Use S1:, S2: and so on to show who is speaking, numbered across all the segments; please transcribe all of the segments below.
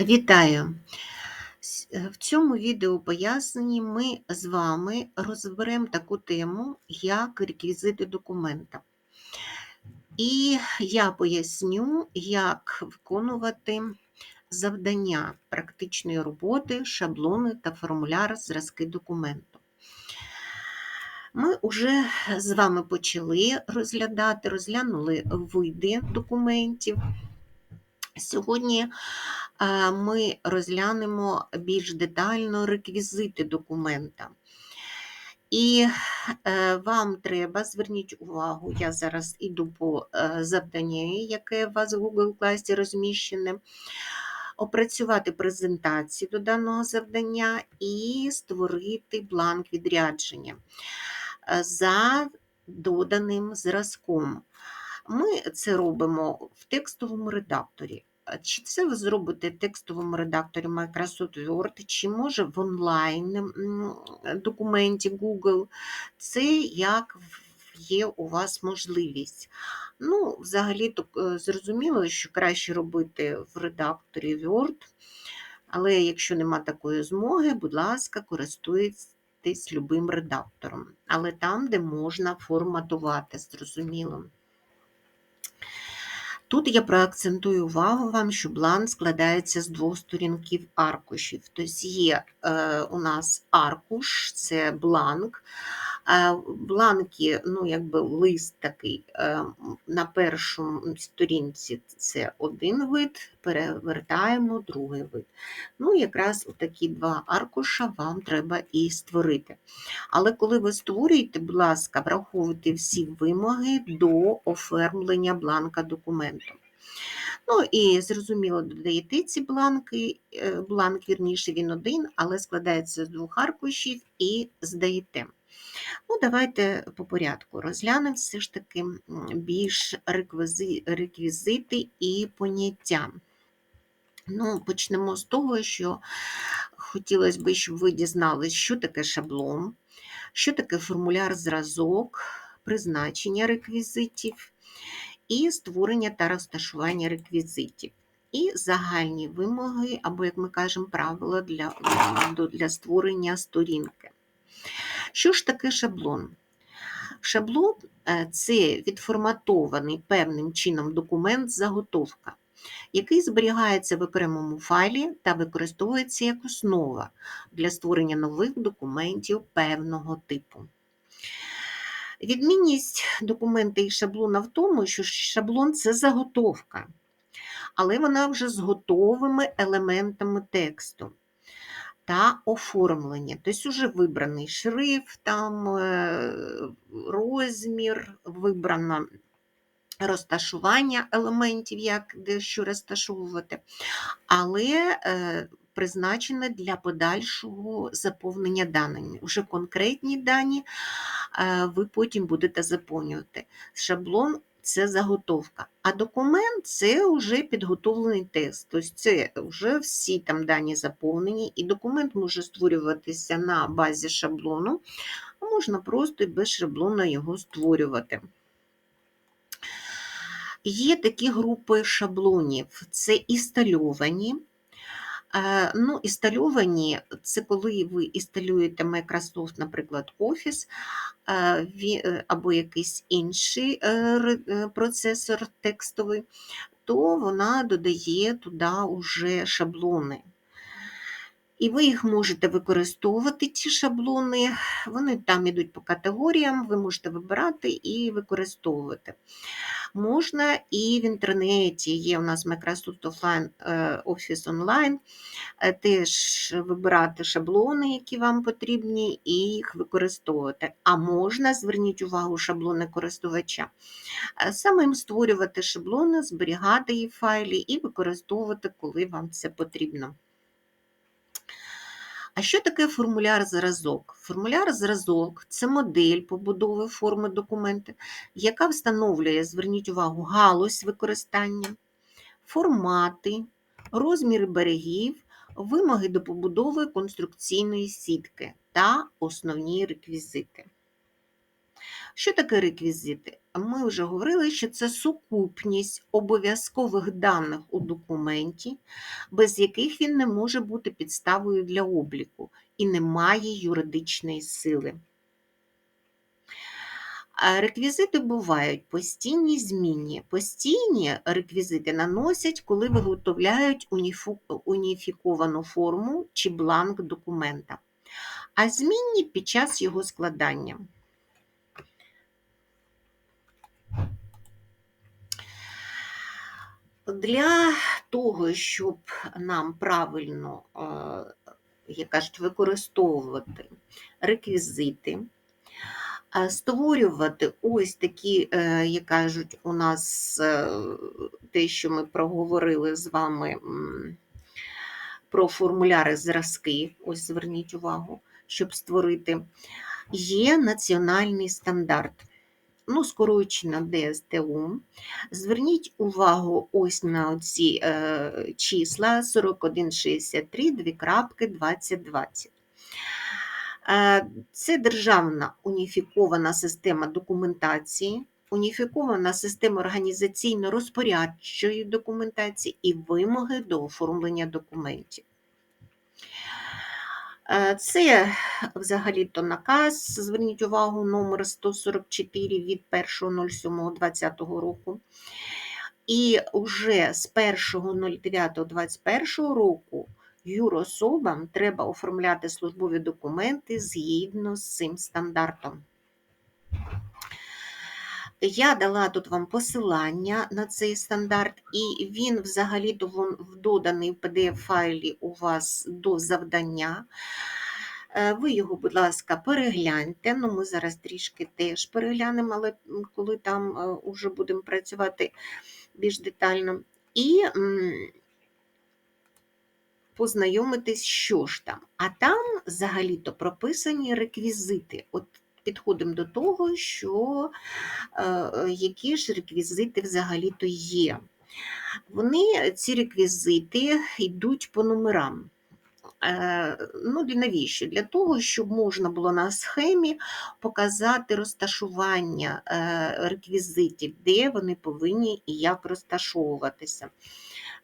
S1: Вітаю! Е, В цьому відео поясненні ми з вами розберемо таку тему, як реквізити документа. І я поясню, як виконувати завдання практичної роботи, шаблони та формуляр зразки документу. Ми вже з вами почали розглядати, розглянули види документів. Сьогодні ми розглянемо більш детально реквізити документа. І е, вам треба, зверніть увагу, я зараз іду по е, завданню, яке у вас в Google класі розміщене, опрацювати презентацію до даного завдання і створити бланк відрядження е, за доданим зразком. Ми це робимо в текстовому редакторі. Чи це ви зробите в текстовому редакторі Microsoft Word, чи може в онлайн документі Google, це як є у вас можливість. Ну, взагалі, то е, зрозуміло, що краще робити в редакторі Word, але якщо нема такої змоги, будь ласка, користуйтесь любим редактором. Але там, де можна форматувати, зрозуміло. Тут я проакцентую увагу вам, що бланк складається з двох сторінків аркушів. Тобто є е, у нас аркуш, це бланк. Бланки, ну, якби лист такий е, на першому сторінці це один вид, перевертаємо другий вид. Ну, якраз такі два аркуша вам треба і створити. Але коли ви створюєте, будь ласка, враховуйте всі вимоги до оформлення бланка документу. Ну і зрозуміло, додаєте ці бланки, е, бланк, вірніше, він один, але складається з двох аркушів і здаєте. Ну, давайте по порядку розглянемо все ж таки більш реквізи- реквізити і поняття. Ну, почнемо з того, що хотілося б, щоб ви дізналися, що таке шаблон, що таке формуляр-зразок, призначення реквізитів і створення та розташування реквізитів. І загальні вимоги, або, як ми кажемо, правила для, для створення сторінки. Що ж таке шаблон? Шаблон е, це відформатований певним чином документ заготовка, який зберігається в окремому файлі та використовується як основа для створення нових документів певного типу. Відмінність документа і шаблона в тому, що шаблон це заготовка, але вона вже з готовими елементами тексту та оформлення. Тобто вже вибраний шрифт, там, е, розмір, вибрано розташування елементів, як де що розташовувати, але е, призначене для подальшого заповнення даними. Вже конкретні дані е, ви потім будете заповнювати. Шаблон це заготовка, а документ це вже підготовлений текст. Тобто це вже всі там дані заповнені, і документ може створюватися на базі шаблону, а можна просто і без шаблону його створювати. Є такі групи шаблонів: це інстальовані. Е, Ну, Істальовані це коли ви інсталюєте Microsoft, наприклад, Office е, е, або якийсь інший процесор текстовий, то вона додає туди уже шаблони. І ви їх можете використовувати, ці шаблони, вони там йдуть по категоріям, ви можете вибирати і використовувати. Можна і в інтернеті, є у нас Microsoft Offline, е, Office Online, е, теж вибирати шаблони, які вам потрібні, і їх використовувати. А можна, зверніть увагу, шаблони користувача. Е, Самим створювати шаблони, зберігати їх файлі і використовувати, коли вам це потрібно. А що таке формуляр-зразок? Формуляр-зразок це модель побудови форми документа, яка встановлює, зверніть увагу, галузь використання, формати, розміри берегів, вимоги до побудови конструкційної сітки та основні реквізити. Що таке реквізити? Ми вже говорили, що це сукупність обов'язкових даних у документі, без яких він не може бути підставою для обліку і не має юридичної сили. Реквізити бувають постійні змінні. Постійні реквізити наносять, коли виготовляють уніфіковану форму чи бланк документа, а змінні під час його складання. Для того, щоб нам правильно, е, як кажуть, використовувати реквізити, створювати ось такі, е, як кажуть, у нас е, те, що ми проговорили з вами про формуляри зразки, ось зверніть увагу, щоб створити, є національний стандарт. Ну, скорочено ДСТУ. Зверніть увагу ось на ці е, числа 4163, 2 крапки 2020. Е, Це державна уніфікована система документації, уніфікована система організаційно-розпорядчої документації і вимоги до оформлення документів. Е, Це взагалі-то наказ, зверніть увагу, номер 144 від 1.07.2020 року. І вже з 1.09.2021 року юрособам треба оформляти службові документи згідно з цим стандартом. Я дала тут вам посилання на цей стандарт, і він взагалі-то вон- доданий в PDF-файлі у вас до завдання. Е, Ви його, будь ласка, перегляньте. Ну, ми зараз трішки теж переглянемо, але коли там е, уже будемо працювати більш детально. І познайомитись, що ж там. А там взагалі-то прописані реквізити. От підходимо до того, що е, е, які ж реквізити взагалі-то є. Вони, ці реквізити, йдуть по номерам. Е, Ну, для навіщо? Для того, щоб можна було на схемі показати розташування реквізитів, де вони повинні і як розташовуватися.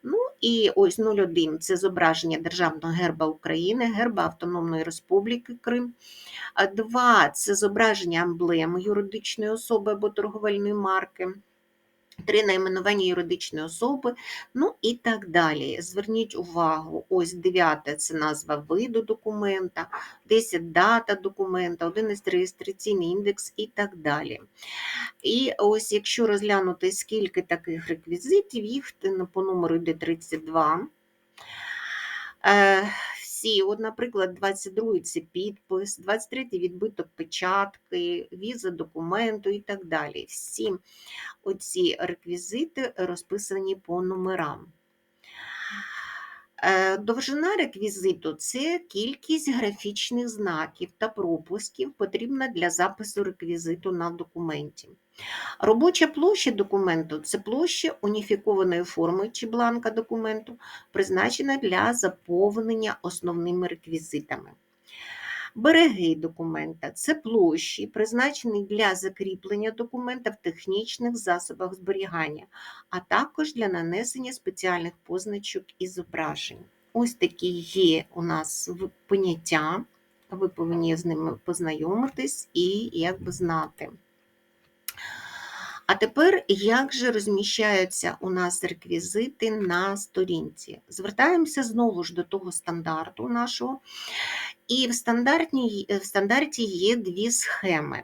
S1: Ну і ось 01 це зображення Державного герба України, герба Автономної Республіки Крим. А Два це зображення емблеми юридичної особи або торговельної марки. Три найменування юридичної особи, ну і так далі. Зверніть увагу, ось 9 це назва виду документа, 10 дата документа, 11 реєстраційний індекс і так далі. І ось якщо розглянути, скільки таких реквізитів, їх по номеру йде 32. Всі, от, наприклад, 22 це підпис, 23 відбиток печатки, віза документу і так далі. Всі оці реквізити розписані по номерам. Е, Довжина реквізиту це кількість графічних знаків та пропусків, потрібна для запису реквізиту на документі. Робоча площа документу це площа уніфікованої форми чи бланка документу, призначена для заповнення основними реквізитами. Береги документа це площі, призначені для закріплення документа в технічних засобах зберігання, а також для нанесення спеціальних позначок і зображень. Ось такі є у нас поняття, ви повинні з ними познайомитись і якби знати. А тепер, як же розміщаються у нас реквізити на сторінці? Звертаємося знову ж до того стандарту нашого. І в, в стандарті є дві схеми.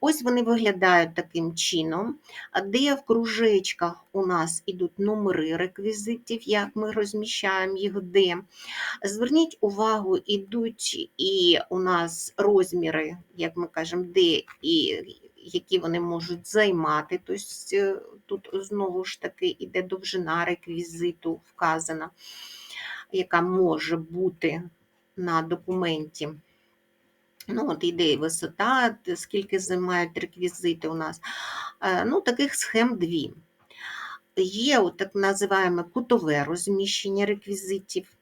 S1: Ось вони виглядають таким чином, де в кружечках у нас ідуть номери реквізитів, як ми розміщаємо їх де. Зверніть увагу, ідуть і у нас розміри, як ми кажемо, де і які вони можуть займати. Тобто е, тут знову ж таки іде довжина реквізиту вказана, яка може бути на документі. Ну, от іде висота, скільки займають реквізити у нас. Е, Ну, таких схем дві. Є так називаємо кутове розміщення реквізитів.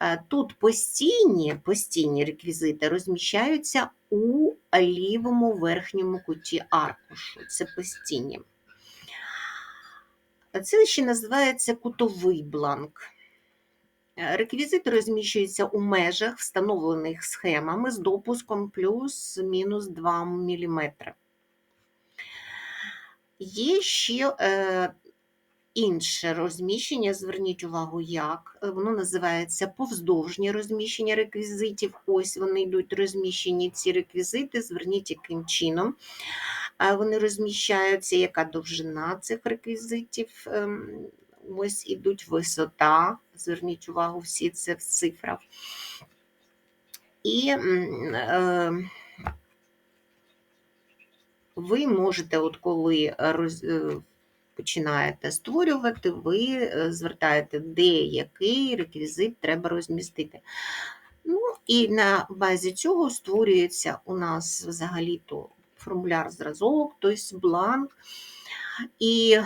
S1: Е, Тут постійні, постійні реквізити розміщаються у лівому верхньому куті аркушу. Це постійні. Це ще називається кутовий бланк. Е, Реквізити розміщуються у межах, встановлених схемами з допуском плюс-мінус 2 мм. Є ще е, інше розміщення, зверніть увагу, як. Е, Воно називається повздовжнє розміщення реквізитів. Ось вони йдуть розміщені, ці реквізити, зверніть, яким чином е, вони розміщаються, яка довжина цих реквізитів. ем, Ось ідуть висота, зверніть увагу, всі це в цифрах. І е, ви можете, от коли роз, е, починаєте створювати, ви е, звертаєте, де який реквізит треба розмістити. Ну, і на базі цього створюється у нас взагалі-то формуляр-зразок, тобто бланк. І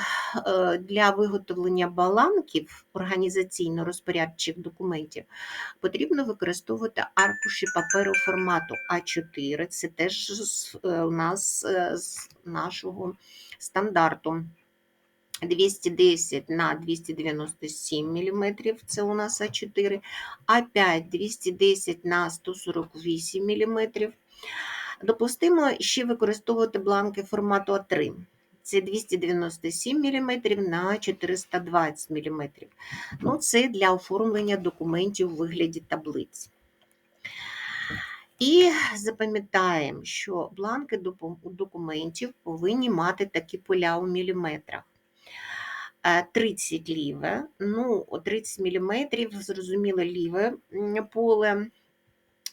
S1: е, для виготовлення баланків організаційно-розпорядчих документів потрібно використовувати аркуші паперу формату А4. Це теж е, у нас з нашого стандарту. 210 на 297 мм, це у нас А4, А5 210 на 148 мм. Допустимо ще використовувати бланки формату А3. Це 297 мм на 420 мм. Ну, це для оформлення документів у вигляді таблиць. І запам'ятаємо, що бланки документів повинні мати такі поля у міліметрах. Е, 30 ліве, ну, 30 мм, зрозуміло, ліве поле,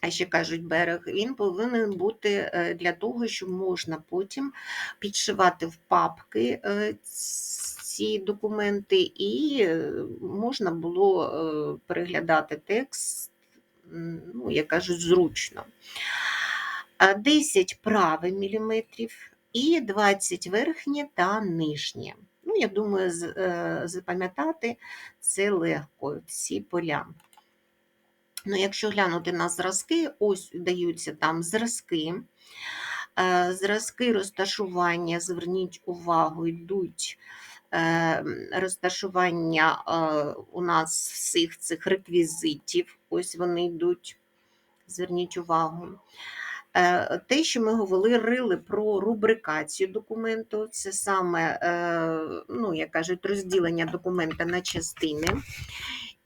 S1: а ще кажуть берег, він повинен бути е, для того, щоб можна потім підшивати в папки е, ці документи, і е, можна було е, переглядати текст, ну, як кажуть, зручно. 10 праве міліметрів і 20 верхнє та нижнє. Я думаю, е, запам'ятати це легко, ці поля. Ну, якщо глянути на зразки, ось даються там зразки. Е, Зразки розташування, зверніть увагу, йдуть е, розташування у нас всіх цих реквізитів. Ось вони йдуть. Зверніть увагу. Е, Те, що ми говорили про рубрикацію документу, це саме, е, ну, як кажуть, розділення документа на частини.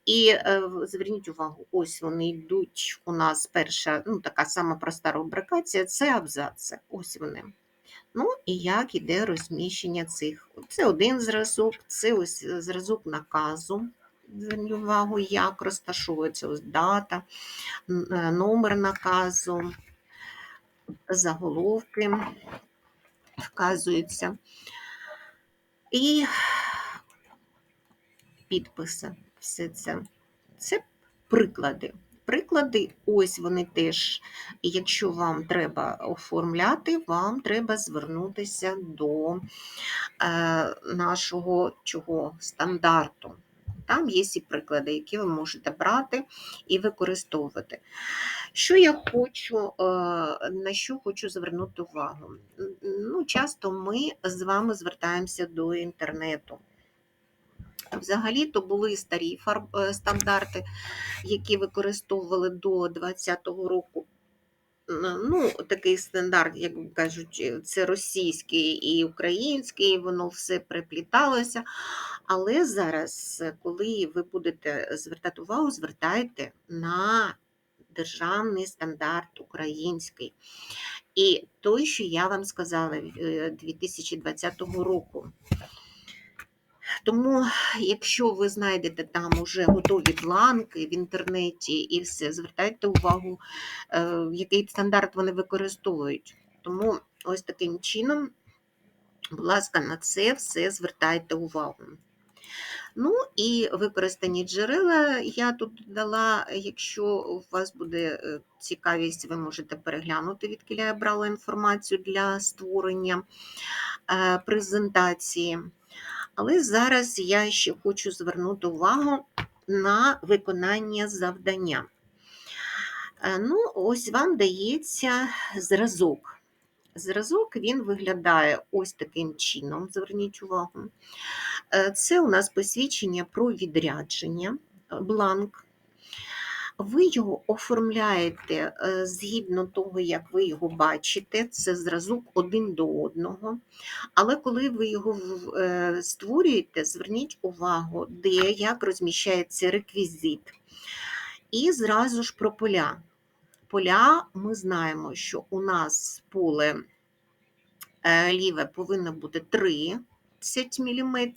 S1: І е, зверніть увагу, ось вони йдуть. У нас перша, ну така сама проста рубрикація це абзаци. Ось вони. Ну і як іде розміщення цих. Це один зразок, це ось зразок наказу. Зверніть увагу, як розташовується ось дата, номер наказу, заголовки вказуються. І підписи. Все це. Це приклади. Приклади, ось вони теж. Якщо вам треба оформляти, вам треба звернутися до е, нашого чого стандарту. Там є і приклади, які ви можете брати і використовувати. Що я хочу, е, на що хочу звернути увагу? Ну, часто ми з вами звертаємося до інтернету. Взагалі то були старі е, стандарти, які використовували до 2020 року. Ну, такий стандарт, як кажуть, е, це російський і український, воно все припліталося. Але зараз, е, коли ви будете звертати увагу, звертайте на державний стандарт український. І той, що я вам сказала е, 2020 року. Тому, якщо ви знайдете там уже готові бланки в інтернеті і все, звертайте увагу, е, який стандарт вони використовують. Тому ось таким чином, будь ласка, на це все звертайте увагу. Ну і використані джерела я тут дала. Якщо у вас буде е, цікавість, ви можете переглянути, відки я брала інформацію для створення е, презентації. Але зараз я ще хочу звернути увагу на виконання завдання. Е, Ну, ось вам дається зразок. Зразок він виглядає ось таким чином. Зверніть увагу. Е, Це у нас посвідчення про відрядження, бланк. Ви його оформляєте е, згідно того, як ви його бачите, це зразок один до одного. Але коли ви його е, створюєте, зверніть увагу, де як розміщається реквізит. І зразу ж про поля. Поля ми знаємо, що у нас поле е, ліве повинно бути 30 мм.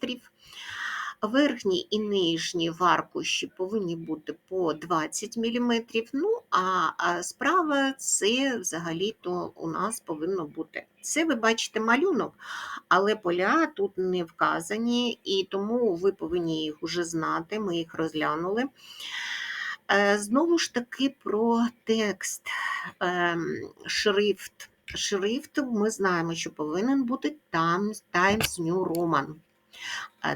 S1: Верхні і нижні в аркуші повинні бути по 20 мм. Ну, а справа це взагалі-то у нас повинно бути. Це ви бачите малюнок, але поля тут не вказані, і тому ви повинні їх уже знати, ми їх розглянули. Е, Знову ж таки про текст, ем, шрифт. Шрифт ми знаємо, що повинен бути Times, New Roman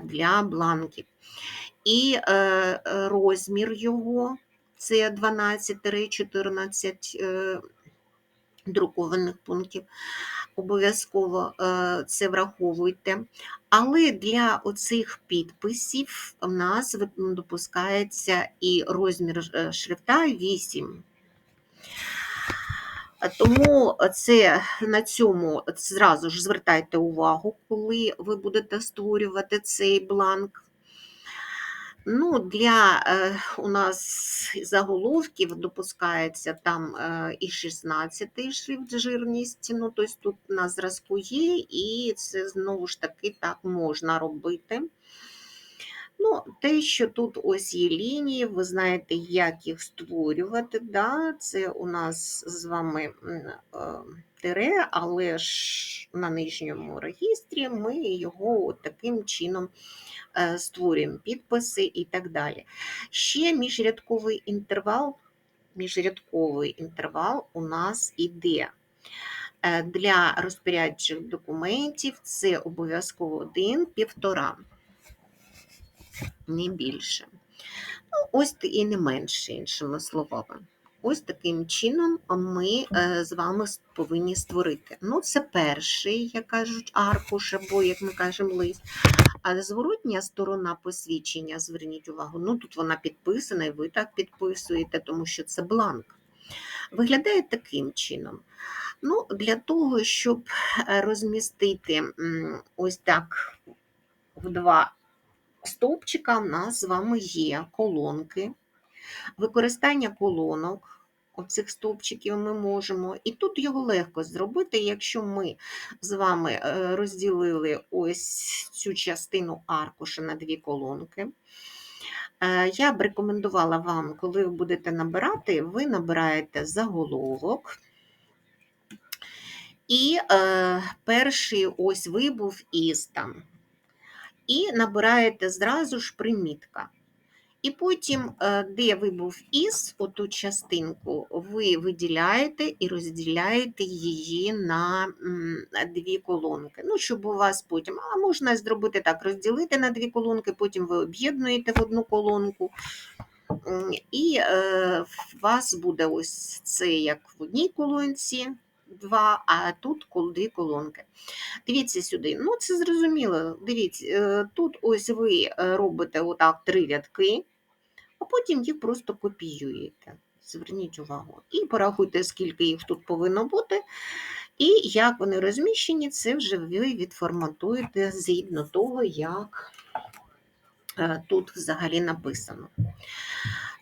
S1: для бланків. І е, е, розмір його це 12-14 е, друкованих пунктів. Обов'язково це враховуйте. Але для оцих підписів в нас допускається і розмір шрифта 8. Тому це на цьому зразу ж звертайте увагу, коли ви будете створювати цей бланк. Ну, для е, у нас заголовків допускається там е, і 16 шрифт жирність, ну, тобто тут на зразку є, і це знову ж таки так можна робити. Ну, те, що тут ось є лінії, ви знаєте, як їх створювати. Да? Це у нас з вами тире, але ж на нижньому регістрі ми його таким чином е, створюємо підписи і так далі. Ще міжрядковий інтервал. Міжрядковий інтервал у нас іде. Е, Для розпорядчих документів це обов'язково один, півтора, не більше. Ну, ось і не менше, іншими словами. Ось таким чином ми е, з вами повинні створити. Ну, це перший, як кажуть, аркуш, або, як ми кажемо, лист. А зворотня сторона посвідчення, зверніть увагу, ну тут вона підписана, і ви так підписуєте, тому що це бланк. Виглядає таким чином. Ну, Для того, щоб е, розмістити ось так в два стовпчика, в нас з вами є колонки. Використання колонок. Оцих стовпчиків ми можемо. І тут його легко зробити, якщо ми з вами е, розділили ось цю частину аркуша на дві колонки. Е, Я б рекомендувала вам, коли ви будете набирати, ви набираєте заголовок. І е, перший ось вибув із там. І набираєте зразу ж примітка. І потім, е, де вибув із, оту частинку, ви виділяєте і розділяєте її на дві колонки. Ну, щоб у вас потім, а можна зробити так, розділити на дві колонки, потім ви об'єднуєте в одну колонку. І е, в вас буде ось це як в одній колонці, два, а тут дві колонки. Дивіться сюди. Ну, це зрозуміло. Дивіться, е, тут ось ви е, робите отак три рядки, а потім їх просто копіюєте. Зверніть увагу. І порахуйте, скільки їх тут повинно бути. І як вони розміщені, це вже ви відформатуєте згідно того, як е, тут взагалі написано.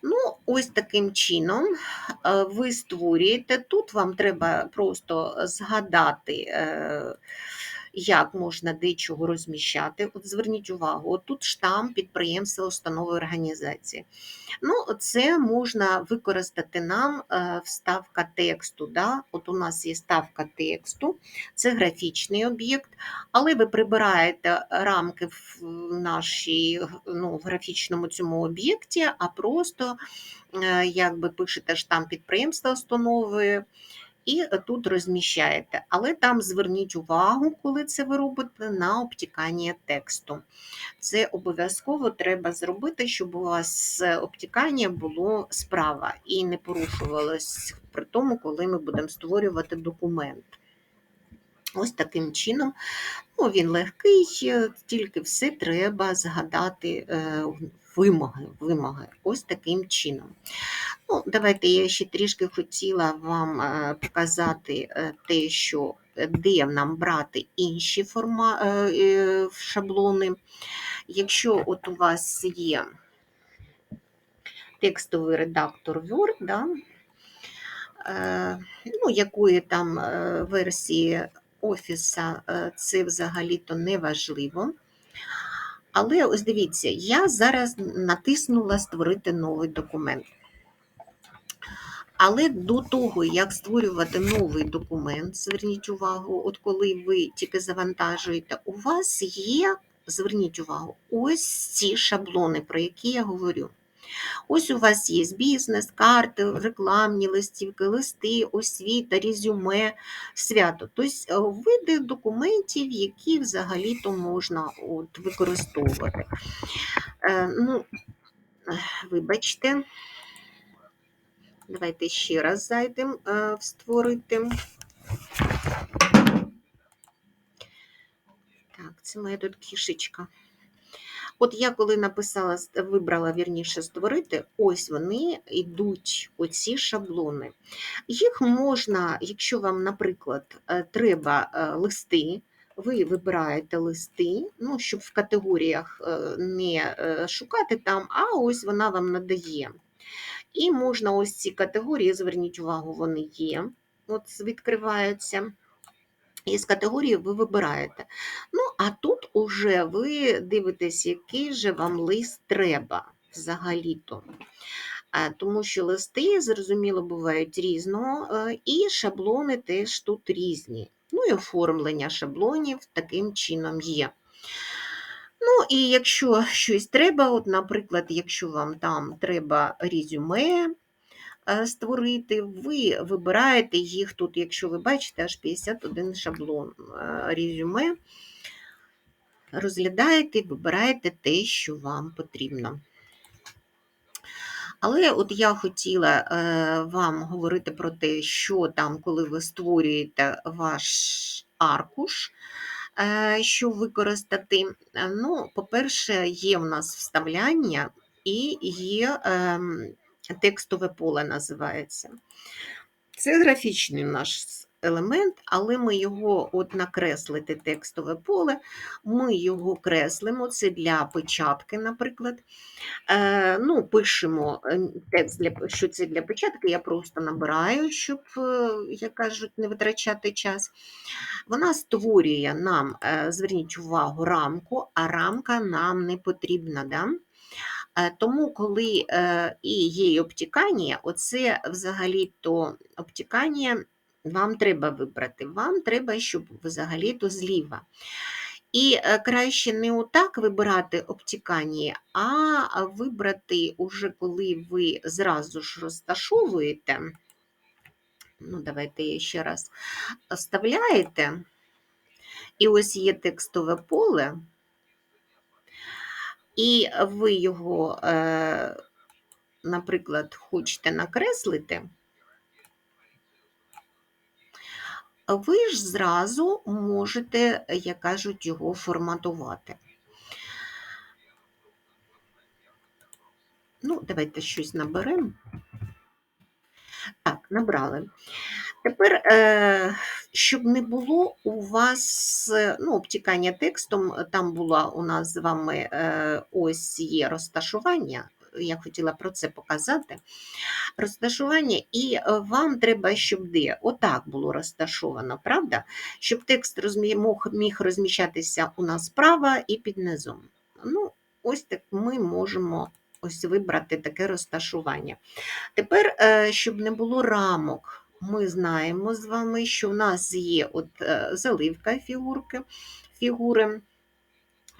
S1: Ну, ось таким чином е, ви створюєте. Тут вам треба просто згадати, е, як можна дечого розміщати. От зверніть увагу, от тут штамп підприємства, установи організації. Ну, це можна використати нам е, вставка тексту. Да? От у нас є ставка тексту, це графічний об'єкт, але ви прибираєте рамки в нашій ну, в графічному цьому об'єкті, а просто е, якби пишете штамп підприємства установи і тут розміщаєте. Але там зверніть увагу, коли це ви робите, на обтікання тексту. Це обов'язково треба зробити, щоб у вас обтікання було справа і не порушувалось при тому, коли ми будемо створювати документ. Ось таким чином, ну, він легкий, тільки все треба згадати е, вимоги. вимоги. Ось таким чином. Ну, Давайте я ще трішки хотіла вам е, показати е, те, що е, де нам брати інші форма, шаблони. Якщо от у вас є текстовий редактор Word, да, ну, якої там версії офіса, це взагалі-то не важливо. Але ось дивіться, я зараз натиснула Створити новий документ. Але до того, як створювати новий документ, зверніть увагу, от коли ви тільки завантажуєте, у вас є, зверніть увагу, ось ці шаблони, про які я говорю. Ось у вас є бізнес, карти, рекламні листівки, листи, освіта, резюме, свято. Тобто види документів, які взагалі-то можна от, використовувати. Е, ну, Вибачте. Давайте ще раз зайдемо в створити. Так, це моя тут кішечка. От я коли написала, вибрала вірніше створити, ось вони йдуть, оці шаблони. Їх можна, якщо вам, наприклад, е, треба е, листи, ви вибираєте листи, ну, щоб в категоріях е, не шукати там, а ось вона вам надає. І можна ось ці категорії, зверніть увагу, вони є, от відкриваються. І з категорії ви вибираєте. Ну, а тут уже ви дивитесь, який же вам лист треба взагалі-то. Тому що листи, зрозуміло, бувають різного, е, і шаблони теж тут різні. Ну і оформлення шаблонів таким чином є. Ну, і якщо щось треба, от, наприклад, якщо вам там треба резюме створити, ви вибираєте їх тут, якщо ви бачите, аж 51 шаблон резюме, розглядаєте, вибираєте те, що вам потрібно. Але от я хотіла е, вам говорити про те, що там, коли ви створюєте ваш аркуш, Е, що використати? Ну, По-перше, є в нас вставляння і є ем, текстове поле називається. Це графічний наш елемент, але ми його от накреслити текстове поле, ми його креслимо, це для печатки, наприклад. Е, ну, Пишемо е, текст, для, що це для печатки, я просто набираю, щоб, е, як кажуть, не витрачати час. Вона створює нам, е, зверніть увагу, рамку, а рамка нам не потрібна. Да? Е, тому, коли е, і є обтікання, оце взагалі-то обтікання вам треба вибрати. Вам треба, щоб взагалі-то зліва. І е, краще не отак вибирати обтікання, а вибрати, уже коли ви зразу ж розташовуєте, ну, давайте я ще раз вставляєте, і ось є текстове поле і ви його, е, наприклад, хочете накреслити, ви ж зразу можете, як кажуть, його форматувати. Ну, давайте щось наберемо. Так, набрали. Тепер, е, щоб не було у вас ну, обтікання текстом, там була у нас з вами е, ось є розташування. Я хотіла про це показати. Розташування, і вам треба, щоб де отак було розташовано, правда? Щоб текст міг розміщатися у нас справа і під низом. Ну, Ось так ми можемо ось вибрати таке розташування. Тепер, е, щоб не було рамок, ми знаємо з вами, що в нас є от е, заливка фігурки, фігури.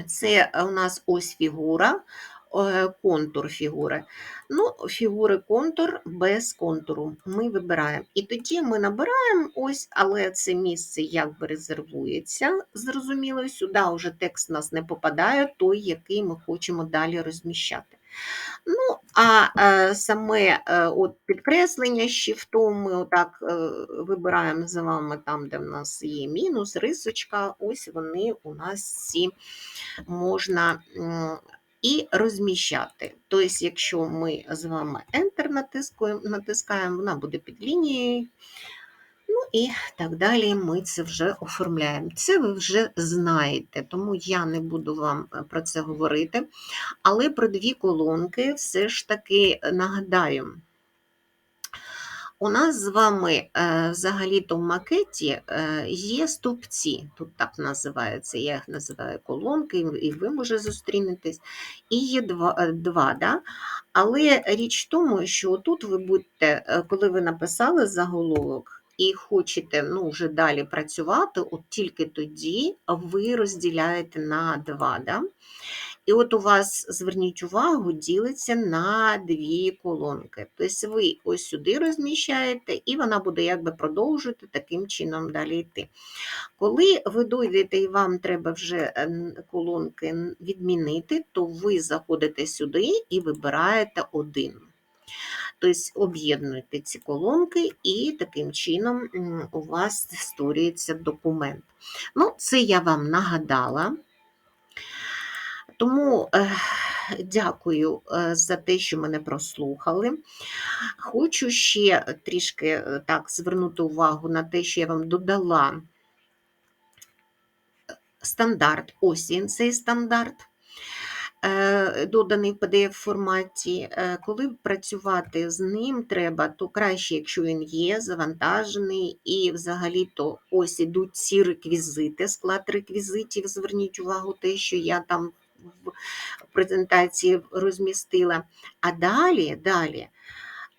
S1: Це у нас ось фігура, е, контур фігури. Ну, фігури контур без контуру ми вибираємо. І тоді ми набираємо ось, але це місце якби резервується. Зрозуміло, сюди вже текст у нас не попадає, той, який ми хочемо далі розміщати. Ну, а е, саме е, от підкреслення shift ми отак е, вибираємо з вами там, де в нас є мінус, рисочка, ось вони у нас всі можна і розміщати. Тобто, якщо ми з вами Enter натискаємо, натискаємо, вона буде під лінією. Ну і так далі ми це вже оформляємо. Це ви вже знаєте, тому я не буду вам е, про це говорити. Але про дві колонки все ж таки нагадаю. У нас з вами е, взагалі-то в макеті е, є стовпці, тут так називаються, я їх називаю колонки, і ви може зустрінетесь. І є два, е, два да? але річ в тому, що тут ви будете, е, коли ви написали заголовок і хочете ну, вже далі працювати, от тільки тоді ви розділяєте на два. Да? І от у вас, зверніть увагу, ділиться на дві колонки. Тобто ви ось сюди розміщаєте, і вона буде якби продовжувати таким чином далі йти. Коли ви дойдете і вам треба вже е, колонки відмінити, то ви заходите сюди і вибираєте один. Тобто об'єднуєте ці колонки, і таким чином у вас створюється документ. Ну, Це я вам нагадала. Тому е, дякую е, за те, що мене прослухали. Хочу ще трішки е, так звернути увагу на те, що я вам додала стандарт, ось він цей стандарт. Доданий в pdf форматі, коли працювати з ним треба, то краще, якщо він є, завантажений, і взагалі-то ось ідуть ці реквізити, склад реквізитів. Зверніть увагу, те, що я там в презентації розмістила. А далі, далі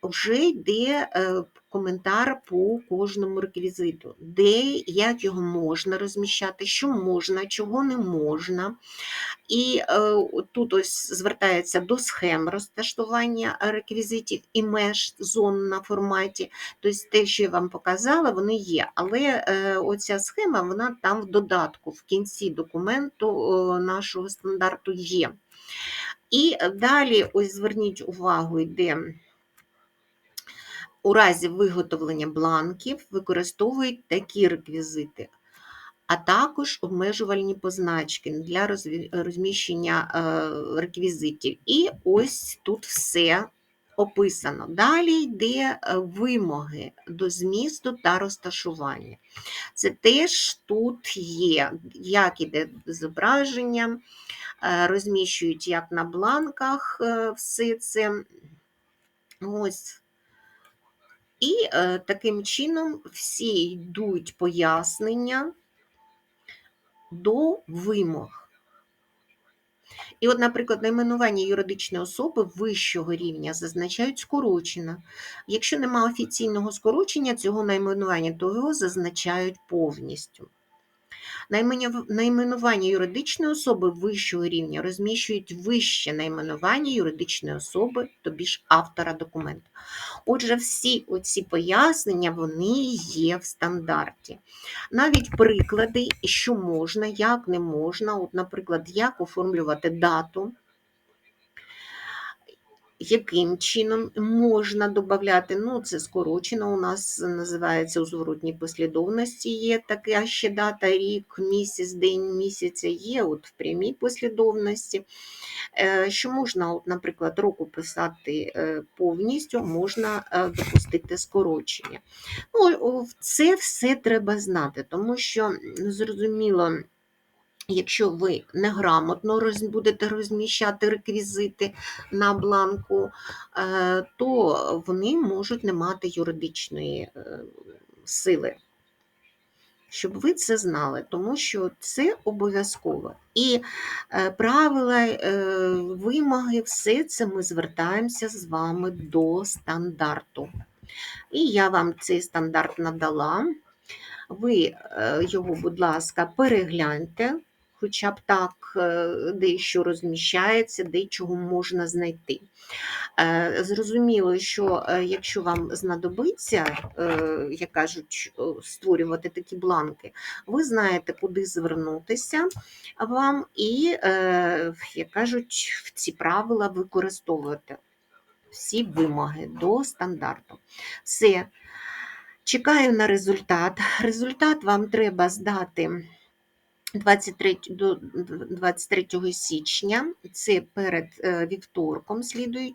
S1: вже йде е, коментар по кожному реквізиту, де, як його можна розміщати, що можна, чого не можна. І е, тут ось звертається до схем розташування реквізитів і меж зон на форматі. Тобто те, що я вам показала, вони є. Але е, оця схема вона там в додатку, в кінці документу нашого стандарту є. І далі, ось зверніть увагу, йде. У разі виготовлення бланків використовують такі реквізити, а також обмежувальні позначки для розміщення е, реквізитів. І ось тут все описано. Далі йде е, вимоги до змісту та розташування. Це теж тут є, як іде зображення, е, розміщують як на бланках все це. Ось і е, таким чином всі йдуть пояснення до вимог. І, от, наприклад, найменування юридичної особи вищого рівня зазначають скорочена. Якщо немає офіційного скорочення цього найменування, то його зазначають повністю. Найменування юридичної особи вищого рівня розміщують вище найменування юридичної особи, тобі ж автора документу. Отже, всі оці пояснення вони є в стандарті. Навіть приклади, що можна, як не можна, от, наприклад, як оформлювати дату яким чином можна додати, ну, це скорочено, у нас називається у зворотній послідовності, є така ще дата, рік, місяць, день місяця є от в прямій послідовності. Е, що можна, от, наприклад, року писати е, повністю, можна е, допустити скорочення. Ну, Це все треба знати, тому що, зрозуміло, Якщо ви неграмотно будете розміщати реквізити на бланку, е, то вони можуть не мати юридичної е, сили. Щоб ви це знали, тому що це обов'язково. І е, правила, вимоги, все це ми звертаємося з вами до стандарту. І я вам цей стандарт надала. Ви його, будь ласка, перегляньте хоча б так, е, де що розміщається, де чого можна знайти. Е, Зрозуміло, що е, якщо вам знадобиться, як кажуть, створювати такі бланки, ви знаєте, куди звернутися вам, і, як кажуть, в ці правила використовувати всі вимоги до стандарту. Все. Чекаю на результат. Результат вам треба здати 23, до 23 січня, це перед е, вівторком слідуючим.